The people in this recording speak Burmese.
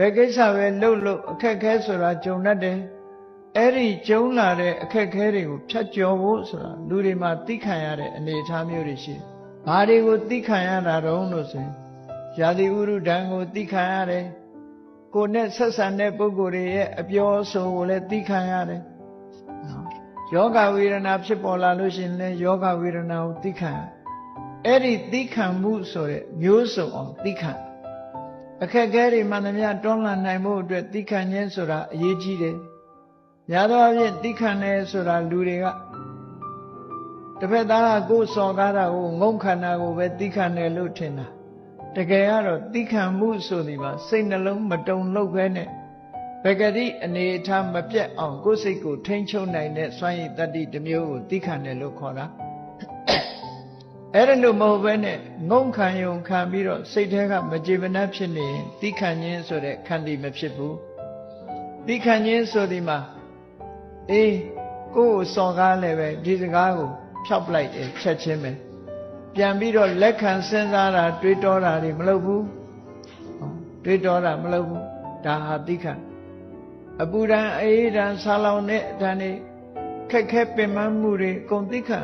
ဘယ်ကိစ္စပဲလှုပ်လှုပ်အခက်ခဲဆိုတာကြုံတတ်တယ်အဲ့ဒီကြုံလာတဲ့အခက်ခဲတွေကိုဖြတ်ကျော်ဖို့ဆိုတာလူတွေမှာသိခံရတဲ့အနေအထားမျိုးတွေရှိတယ်။ဘာတွေကိုသိခံရတာတုံးလို့ဆိုရင်ယာတိဥရုဒံကိုသိခံရတယ်။ကိုယ်နဲ့ဆက်ဆံတဲ့ပုဂ္ဂိုလ်တွေရဲ့အပြောအဆိုကိုလည်းသိခံရတယ်။နော်ယောဂဝေဒနာဖြစ်ပေါ်လာလို့ရှိရင်လည်းယောဂဝေဒနာကိုသိခံရအဲ့ဒီသိခံမှုဆိုတဲ့မျိုးစုံအောင်သိခံ အခက်အခဲတွေမှန်သမျှတွန်းလှန်နိုင်မှုအတွက်သိခံခြင်းဆိုတာအရေးကြီးတယ်။ညာတော့အဖြစ်သိခံတယ်ဆိုတာလူတွေကတစ်ဖက်သားကကိုယ်စော်ကားတာကိုငုံခန္ဓာကိုပဲသိခံတယ်လို့ထင်တာ။တကယ်ကတော့သိခံမှုဆိုဒီမှာစိတ်နှလုံးမတုံ့လောက်ပဲနဲ့ဘဂတိအနေအထားမပြတ်အောင်ကိုယ်စိတ်ကိုထိန်းချုပ်နိုင်တဲ့စွမ်းရည်တတ္တိတစ်မျိုးကိုသိခံတယ်လို့ခေါ်တာ။ အဲ့ဒါလို့မဟုတ်ပဲနဲ့ငုံခံယုံခံပြီးတော့စိတ်ထဲကမကြေမနပ်ဖြစ်နေရင်သိခံခြင်းဆိုတဲ့ခန္တီမဖြစ်ဘူး။သိခံခြင်းဆိုဒီမှာအေးကိုယ်ကိုစော်ကားလည်းပဲဒီစကားကိုဖြောက်ပလိုက်တယ်ချက်ချင်းပဲပြန်ပြီးတော့လက်ခံစဉ်းစားတာတွေးတောတာတွေမလုပ်ဘူးဟောတွေးတောတာမလုပ်ဘူးဒါဟာသိခံအပူဒံအေးဒံဆာလောင်တဲ့အတန်တွေခက်ခဲပင်ပန်းမှုတွေအကုန်သိခံ